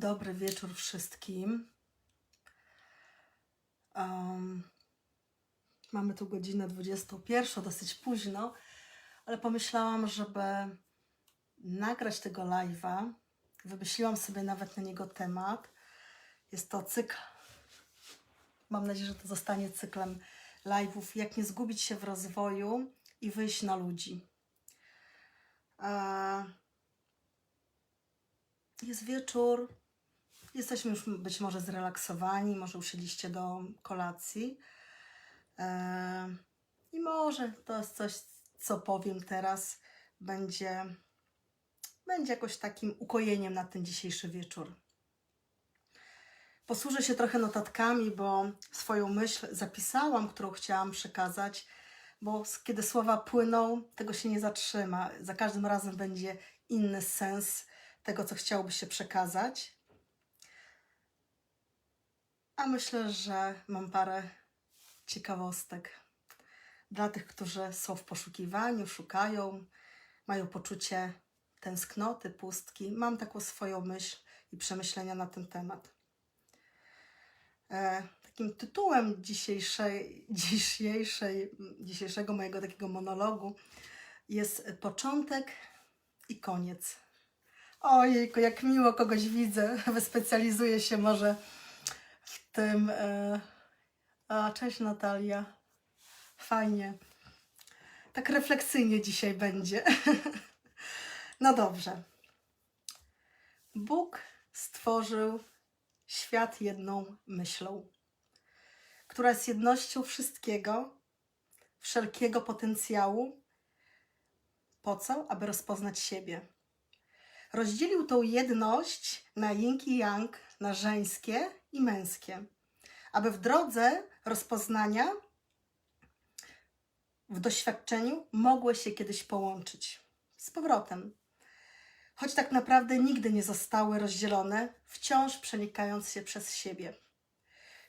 Dobry wieczór wszystkim. Em, mamy tu godzinę 21, dosyć późno, ale pomyślałam, żeby nagrać tego live'a. Wymyśliłam sobie nawet na niego temat. Jest to cykl. Mam nadzieję, że to zostanie cyklem live'ów. Jak nie zgubić się w rozwoju i wyjść na ludzi. E, Jest wieczór, Jesteśmy już być może zrelaksowani, może usiedliście do kolacji. Eee, I może to jest coś, co powiem teraz, będzie, będzie jakoś takim ukojeniem na ten dzisiejszy wieczór. Posłużę się trochę notatkami, bo swoją myśl zapisałam, którą chciałam przekazać, bo kiedy słowa płyną, tego się nie zatrzyma. Za każdym razem będzie inny sens tego, co chciałoby się przekazać. A myślę, że mam parę ciekawostek dla tych, którzy są w poszukiwaniu, szukają, mają poczucie tęsknoty, pustki. Mam taką swoją myśl i przemyślenia na ten temat. E, takim tytułem dzisiejszej, dzisiejszej, dzisiejszego mojego takiego monologu jest początek i koniec. Ojejku, jak miło kogoś widzę. Wyspecjalizuję się może tym. E... A, cześć Natalia. Fajnie. Tak refleksyjnie dzisiaj będzie. no dobrze. Bóg stworzył świat jedną myślą, która jest jednością wszystkiego, wszelkiego potencjału. Po co? Aby rozpoznać siebie. Rozdzielił tą jedność na yin i yang, na żeńskie i męskie, aby w drodze rozpoznania, w doświadczeniu mogły się kiedyś połączyć z powrotem. Choć tak naprawdę nigdy nie zostały rozdzielone, wciąż przenikając się przez siebie.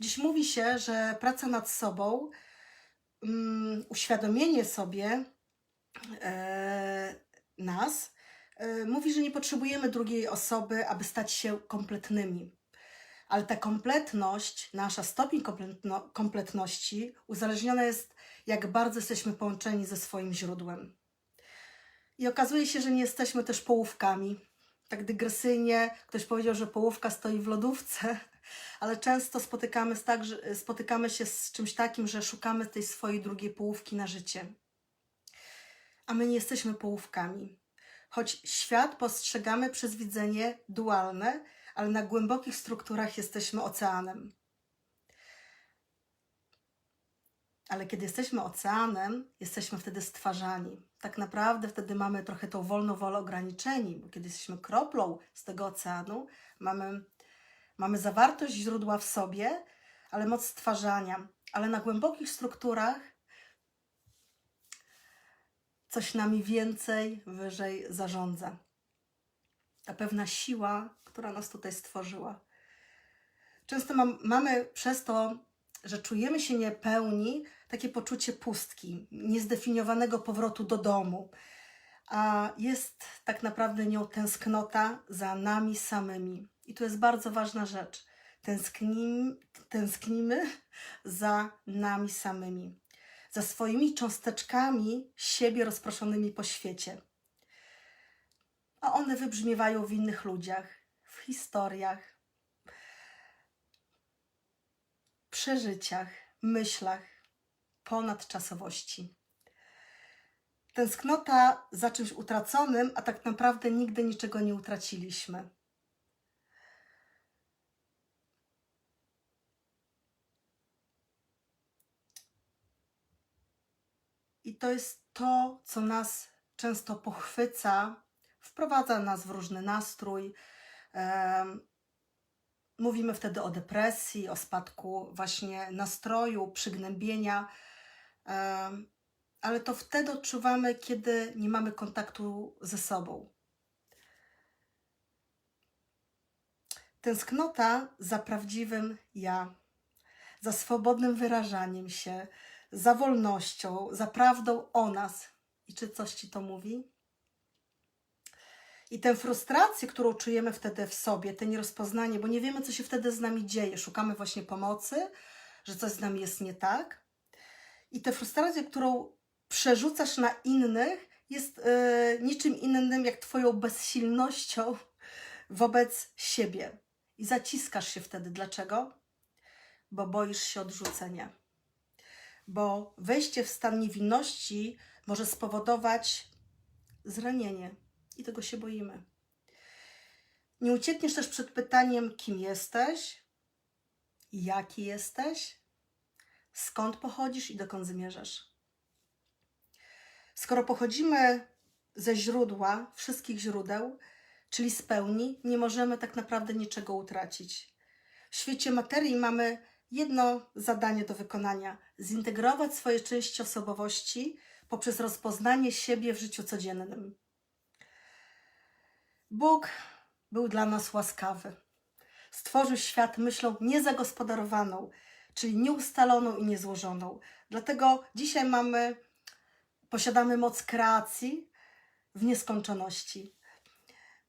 Dziś mówi się, że praca nad sobą, um, uświadomienie sobie e, nas, e, mówi, że nie potrzebujemy drugiej osoby, aby stać się kompletnymi. Ale ta kompletność, nasza stopień kompletno, kompletności uzależniona jest, jak bardzo jesteśmy połączeni ze swoim źródłem. I okazuje się, że nie jesteśmy też połówkami. Tak dygresyjnie ktoś powiedział, że połówka stoi w lodówce, ale często spotykamy, tak, spotykamy się z czymś takim, że szukamy tej swojej drugiej połówki na życie. A my nie jesteśmy połówkami. Choć świat postrzegamy przez widzenie dualne, ale na głębokich strukturach jesteśmy oceanem. Ale kiedy jesteśmy oceanem, jesteśmy wtedy stwarzani. Tak naprawdę wtedy mamy trochę tą wolną wolę ograniczeni, bo kiedy jesteśmy kroplą z tego oceanu, mamy, mamy zawartość źródła w sobie, ale moc stwarzania. Ale na głębokich strukturach coś nami więcej, wyżej zarządza. Ta pewna siła, która nas tutaj stworzyła. Często mam, mamy przez to, że czujemy się niepełni, takie poczucie pustki, niezdefiniowanego powrotu do domu. A jest tak naprawdę nią tęsknota za nami samymi. I tu jest bardzo ważna rzecz. Tęsknimy, tęsknimy za nami samymi, za swoimi cząsteczkami siebie rozproszonymi po świecie. A one wybrzmiewają w innych ludziach, w historiach, przeżyciach, myślach, ponadczasowości. Tęsknota za czymś utraconym, a tak naprawdę nigdy niczego nie utraciliśmy. I to jest to, co nas często pochwyca, wprowadza nas w różny nastrój. Mówimy wtedy o depresji, o spadku właśnie nastroju, przygnębienia, ale to wtedy odczuwamy, kiedy nie mamy kontaktu ze sobą. Tęsknota za prawdziwym ja, za swobodnym wyrażaniem się, za wolnością, za prawdą o nas. I czy coś ci to mówi? I tę frustrację, którą czujemy wtedy w sobie, te nierozpoznanie, bo nie wiemy, co się wtedy z nami dzieje, szukamy właśnie pomocy, że coś z nami jest nie tak. I tę frustrację, którą przerzucasz na innych, jest e, niczym innym jak Twoją bezsilnością wobec siebie. I zaciskasz się wtedy. Dlaczego? Bo boisz się odrzucenia. Bo wejście w stan niewinności może spowodować zranienie. I tego się boimy. Nie uciekniesz też przed pytaniem, kim jesteś, jaki jesteś, skąd pochodzisz i dokąd zmierzasz. Skoro pochodzimy ze źródła, wszystkich źródeł, czyli z pełni, nie możemy tak naprawdę niczego utracić. W świecie materii mamy jedno zadanie do wykonania: zintegrować swoje części osobowości poprzez rozpoznanie siebie w życiu codziennym. Bóg był dla nas łaskawy. Stworzył świat myślą niezagospodarowaną, czyli nieustaloną i niezłożoną. Dlatego dzisiaj mamy, posiadamy moc kreacji w nieskończoności.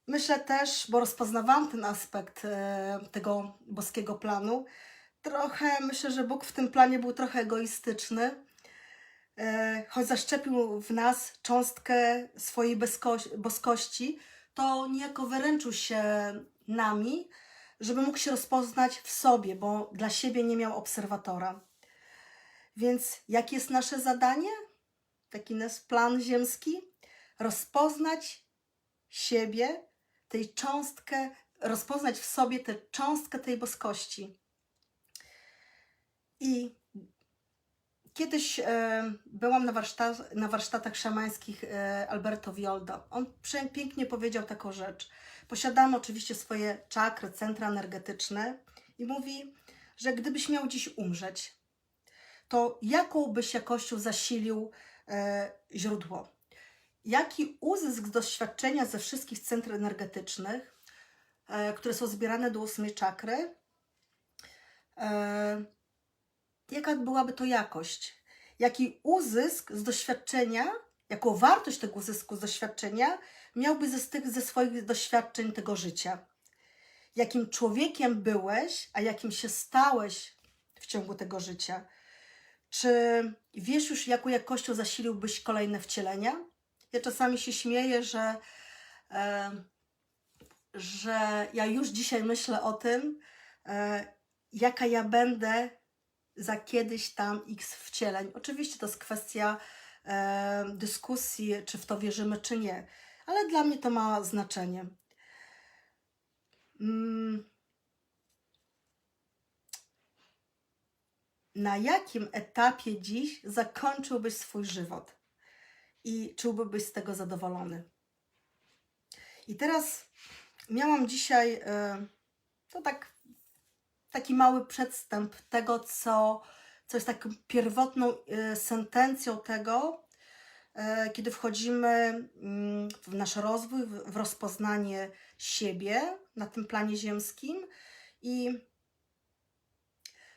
Myślę też, bo rozpoznawałam ten aspekt e, tego boskiego planu, trochę myślę, że Bóg w tym planie był trochę egoistyczny, e, choć zaszczepił w nas cząstkę swojej boskości, to niejako wyręczył się nami, żeby mógł się rozpoznać w sobie, bo dla siebie nie miał obserwatora. Więc jakie jest nasze zadanie? Taki nasz plan ziemski? Rozpoznać siebie, tej cząstkę, rozpoznać w sobie tę cząstkę tej boskości. I kiedyś e, byłam na, warsztat, na warsztatach szamańskich e, Alberto Violda. On pięknie powiedział taką rzecz. Posiadamy oczywiście swoje czakry, centra energetyczne i mówi, że gdybyś miał dziś umrzeć, to jaką byś jakością zasilił e, źródło? Jaki uzysk doświadczenia ze wszystkich centr energetycznych, e, które są zbierane do ósmej czakry, e, jaka byłaby to jakość? Jaki uzysk z doświadczenia, jaką wartość tego uzysku z doświadczenia miałby ze, ze swoich doświadczeń tego życia? Jakim człowiekiem byłeś, a jakim się stałeś w ciągu tego życia? Czy wiesz już, jaką jakością zasiliłbyś kolejne wcielenia? Ja czasami się śmieję, że, e, że ja już dzisiaj myślę o tym, e, jaka ja będę za kiedyś tam x wcieleń. Oczywiście to jest kwestia e, dyskusji, czy w to wierzymy, czy nie, ale dla mnie to ma znaczenie. Mm. Na jakim etapie dziś zakończyłbyś swój żywot i czułbyś z tego zadowolony? I teraz miałam dzisiaj to tak taki mały przedstęp tego, co, co jest taką pierwotną e, sentencją tego, e, kiedy wchodzimy mm, w nasz rozwój, w rozpoznanie siebie na tym planie ziemskim. I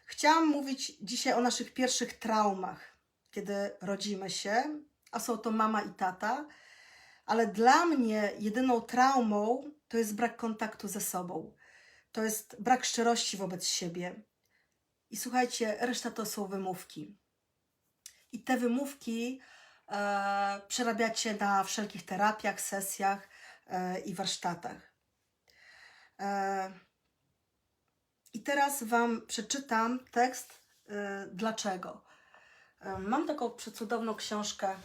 chciałam mówić dzisiaj o naszych pierwszych traumach, kiedy rodzimy się, a są to mama i tata. Ale dla mnie jedyną traumą to jest brak kontaktu ze sobą to jest brak szczerości wobec siebie. I słuchajcie, reszta to są wymówki. I te wymówki e, przerabiacie na wszelkich terapiach, sesjach e, i warsztatach. E, I teraz Wam przeczytam tekst e, dlaczego. E, mam taką przecudowną książkę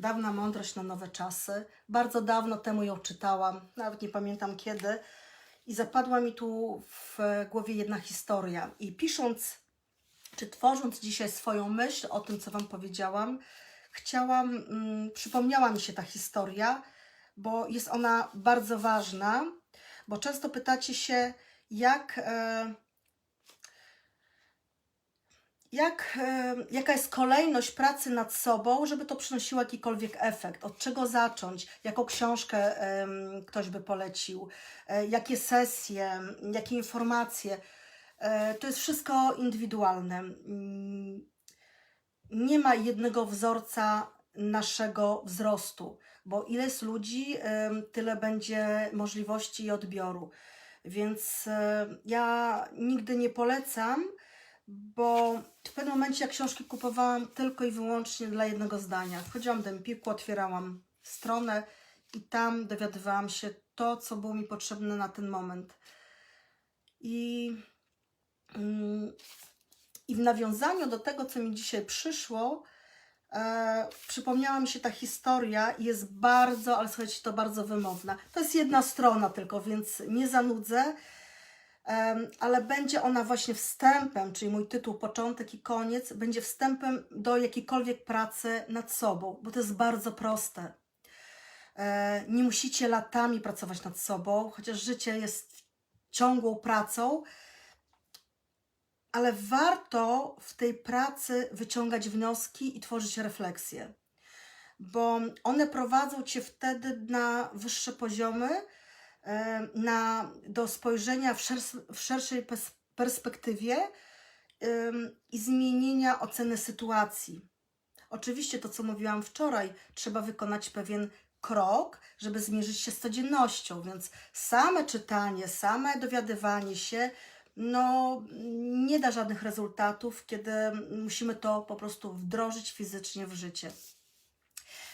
Dawna mądrość na nowe czasy. Bardzo dawno temu ją czytałam, nawet nie pamiętam kiedy i zapadła mi tu w głowie jedna historia. I pisząc, czy tworząc dzisiaj swoją myśl o tym, co Wam powiedziałam, chciałam, mm, przypomniała mi się ta historia, bo jest ona bardzo ważna, bo często pytacie się, jak. E, jak, e, jaka jest kolejność pracy nad sobą, żeby to przynosiło jakikolwiek efekt? Od czego zacząć? Jaką książkę ktoś by polecił? E, jakie sesje? Jakie informacje? E, to jest wszystko indywidualne. Mm, Nie ma jednego wzorca naszego wzrostu, bo ile jest ludzi, tyle będzie możliwości i odbioru. Więc ja nigdy nie polecam, bo w pewnym momencie ja książki kupowałam tylko i wyłącznie dla jednego zdania. Wchodziłam do Empiku, otwierałam stronę i tam dowiadywałam się to, co było mi potrzebne na ten moment. I, mm, i w nawiązaniu do tego, co mi dzisiaj przyszło, e, przypomniała mi się ta historia i jest bardzo, ale słuchajcie, to bardzo wymowna. To jest jedna strona tylko, więc nie zanudzę, ale będzie ona właśnie wstępem, czyli mój tytuł Początek i Koniec, będzie wstępem do jakiejkolwiek pracy nad sobą, bo to jest bardzo proste. E, Nie musicie latami pracować nad sobą, chociaż życie jest ciągłą pracą, ale warto w tej pracy wyciągać wnioski i tworzyć refleksje, bo one prowadzą cię wtedy na wyższe poziomy, na, do spojrzenia w, w szerszej pers- perspektywie i zmienienia oceny sytuacji. Oczywiście to, co mówiłam wczoraj, trzeba wykonać pewien krok, żeby zmierzyć się z codziennością, więc same czytanie, same dowiadywanie się, no nie da żadnych rezultatów, kiedy musimy to po prostu wdrożyć fizycznie w życie.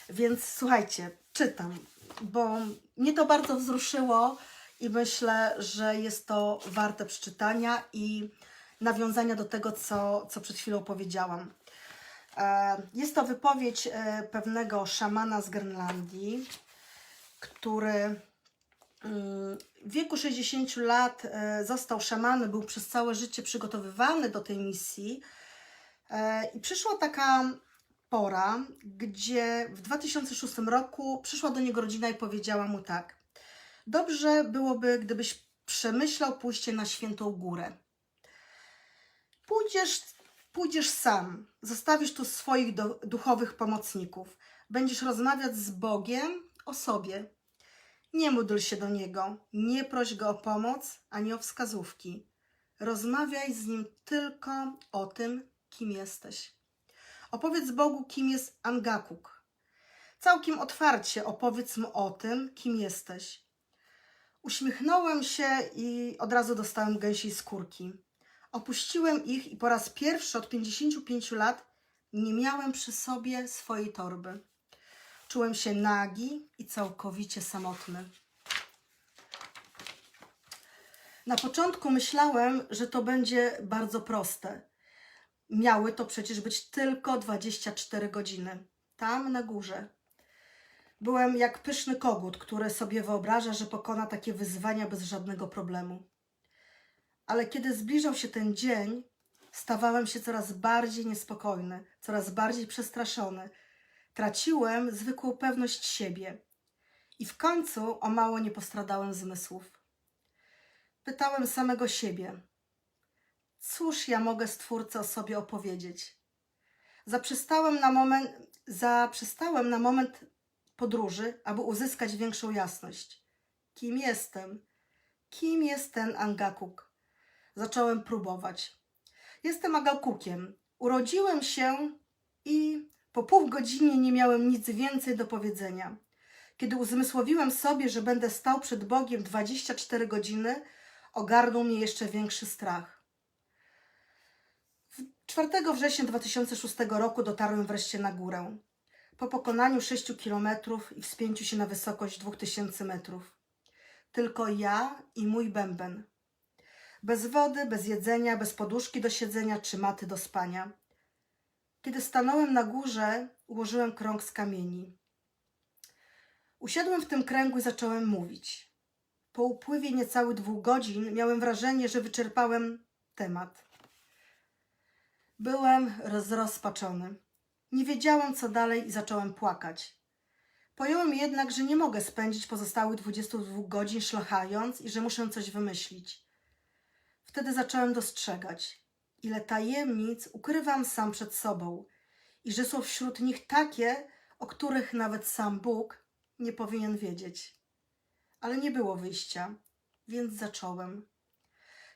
Więc słuchajcie, czytam, bo mnie to bardzo wzruszyło i myślę, że jest to warte przeczytania i nawiązania do tego, co, co przed chwilą powiedziałam. E, Jest to wypowiedź e, pewnego szamana z Grenlandii, który mm, w wieku 60 lat e, został szamanem, był przez całe życie przygotowywany do tej misji. I przyszła taka pora, gdzie w 2006 roku przyszła do niego rodzina i powiedziała mu tak: Dobrze byłoby, gdybyś przemyślał pójście na świętą górę. Pójdziesz, pójdziesz sam, zostawisz tu swoich do, duchowych pomocników, będziesz rozmawiać z Bogiem o sobie. Nie módl się do Niego, nie proś Go o pomoc ani o wskazówki. Rozmawiaj z Nim tylko o tym, kim jesteś. Opowiedz Bogu, kim jest Angakuk. Całkiem otwarcie opowiedz Mu o tym, kim jesteś. Uśmiechnąłem się i od razu dostałem gęsiej skórki. Opuściłem ich i po raz pierwszy od 55 lat nie miałem przy sobie swojej torby. Czułem się nagi i całkowicie samotny. Na początku myślałem, że to będzie bardzo proste. Miały to przecież być tylko 24 godziny. Tam na górze. Byłem jak pyszny kogut, który sobie wyobraża, że pokona takie wyzwania bez żadnego problemu. Ale kiedy zbliżał się ten dzień, stawałem się coraz bardziej niespokojny, coraz bardziej przestraszony. Traciłem zwykłą pewność siebie i w końcu o mało nie postradałem zmysłów. Pytałem samego siebie, cóż ja mogę stwórcy o sobie opowiedzieć? Zaprzestałem na moment, zaprzestałem na moment podróży, aby uzyskać większą jasność. Kim jestem? Kim jest ten Angakuk? Zacząłem próbować. Jestem Agakukiem. Urodziłem się i po pół godzinie nie miałem nic więcej do powiedzenia. Kiedy uzmysłowiłem sobie, że będę stał przed Bogiem 24 godziny, ogarnął mnie jeszcze większy strach. 4 września 2006 roku dotarłem wreszcie na górę. Po pokonaniu 6 kilometrów i wspięciu się na wysokość 2000 metrów. Tylko ja i mój bęben. Bez wody, bez jedzenia, bez poduszki do siedzenia czy maty do spania. Kiedy stanąłem na górze, ułożyłem krąg z kamieni. Usiadłem w tym kręgu i zacząłem mówić. Po upływie niecałych dwóch godzin miałem wrażenie, że wyczerpałem temat. Byłem rozrozpaczony. Nie wiedziałem, co dalej i zacząłem płakać. Pojąłem jednak, że nie mogę spędzić pozostałych 22 godzin szlachając i że muszę coś wymyślić. Wtedy zacząłem dostrzegać, ile tajemnic ukrywam sam przed sobą i że są wśród nich takie, o których nawet sam Bóg nie powinien wiedzieć. Ale nie było wyjścia, więc zacząłem.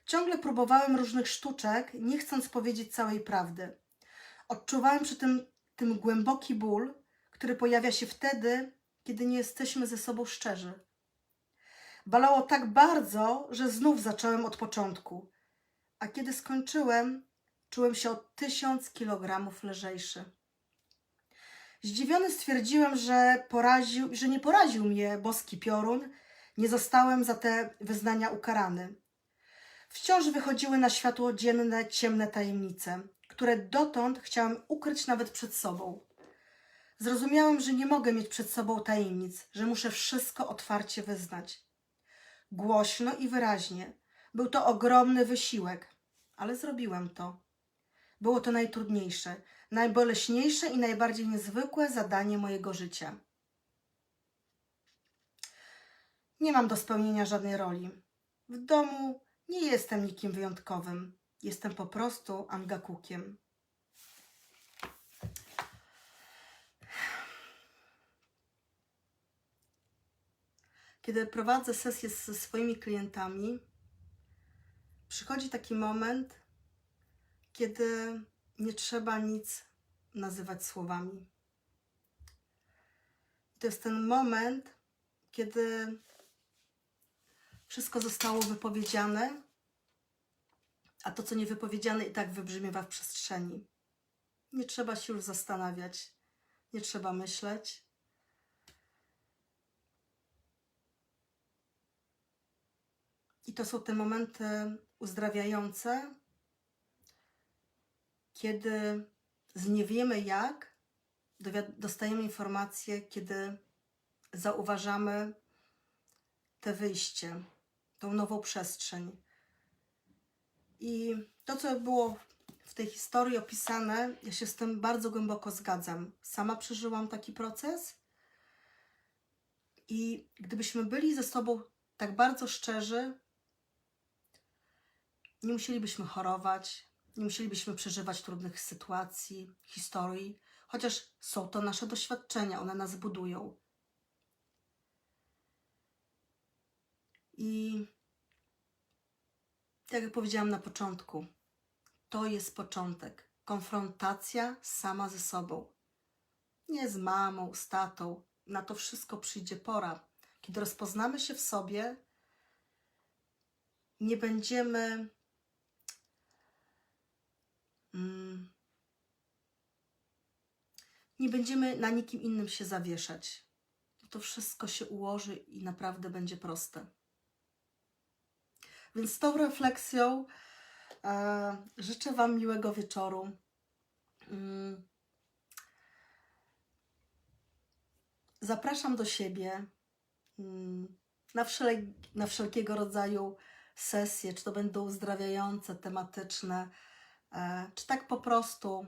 Ciągle próbowałem różnych sztuczek, nie chcąc powiedzieć całej prawdy. Odczuwałem przy tym, tym głęboki ból, który pojawia się wtedy, kiedy nie jesteśmy ze sobą szczerzy. Bolało tak bardzo, że znów zacząłem od początku, a kiedy skończyłem, czułem się o tysiąc kilogramów lżejszy. Zdziwiony stwierdziłem, że, poraził, że nie poraził mnie boski piorun, nie zostałem za te wyznania ukarany. Wciąż wychodziły na światło dzienne, ciemne tajemnice, które dotąd chciałem ukryć nawet przed sobą. Zrozumiałem, że nie mogę mieć przed sobą tajemnic, że muszę wszystko otwarcie wyznać. Głośno i wyraźnie. Był to ogromny wysiłek, ale zrobiłem to. Było to najtrudniejsze, najboleśniejsze i najbardziej niezwykłe zadanie mojego życia. Nie mam do spełnienia żadnej roli. W domu nie jestem nikim wyjątkowym. Jestem po prostu Angakukiem. Kiedy prowadzę sesje ze swoimi klientami, przychodzi taki moment, kiedy nie trzeba nic nazywać słowami. To jest ten moment, kiedy wszystko zostało wypowiedziane, a to, co niewypowiedziane, i tak wybrzmiewa w przestrzeni. Nie trzeba się już zastanawiać, nie trzeba myśleć. I to są te momenty uzdrawiające, kiedy z nie wiemy jak dostajemy informację, kiedy zauważamy te wyjście, tą nową przestrzeń. I to, co było w tej historii opisane, ja się z tym bardzo głęboko zgadzam. Sama przeżyłam taki proces. I gdybyśmy byli ze sobą tak bardzo szczerzy, nie musielibyśmy chorować, nie musielibyśmy przeżywać trudnych sytuacji, historii, chociaż są to nasze doświadczenia, one nas budują. I tak jak powiedziałam na początku, to jest początek. Konfrontacja sama ze sobą. Nie z mamą, z tatą. Na to wszystko przyjdzie pora. Kiedy rozpoznamy się w sobie, nie będziemy mm, nie będziemy na nikim innym się zawieszać. To wszystko się ułoży i naprawdę będzie proste. Więc z tą refleksją e, życzę Wam miłego wieczoru. Mm. Zapraszam do siebie mm, na, na wszelkiego rodzaju sesje, czy to będą uzdrawiające, tematyczne, e, czy tak po prostu,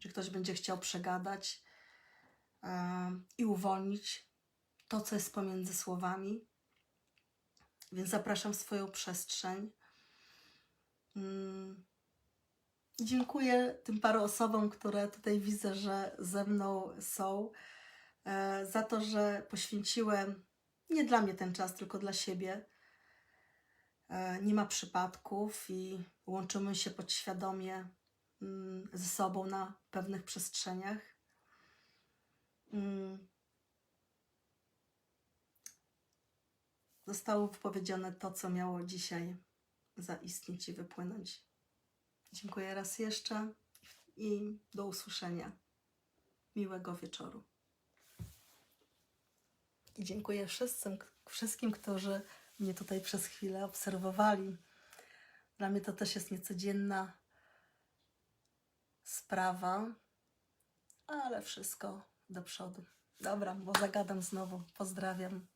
że ktoś będzie chciał przegadać e, i uwolnić to, co jest pomiędzy słowami. Więc zapraszam w swoją przestrzeń. Mm. Dziękuję tym paru osobom, które tutaj widzę, że ze mną są, e, za to, że poświęciłem nie dla mnie ten czas, tylko dla siebie. E, nie ma przypadków i łączymy się podświadomie mm, ze sobą na pewnych przestrzeniach. Zostało wypowiedziane to, co miało dzisiaj zaistnieć i wypłynąć. Dziękuję raz jeszcze i do usłyszenia. Miłego wieczoru. I dziękuję wszystkim, wszystkim, którzy mnie tutaj przez chwilę obserwowali. Dla mnie to też jest niecodzienna sprawa, ale wszystko do przodu. Dobra, bo zagadam znowu. Pozdrawiam.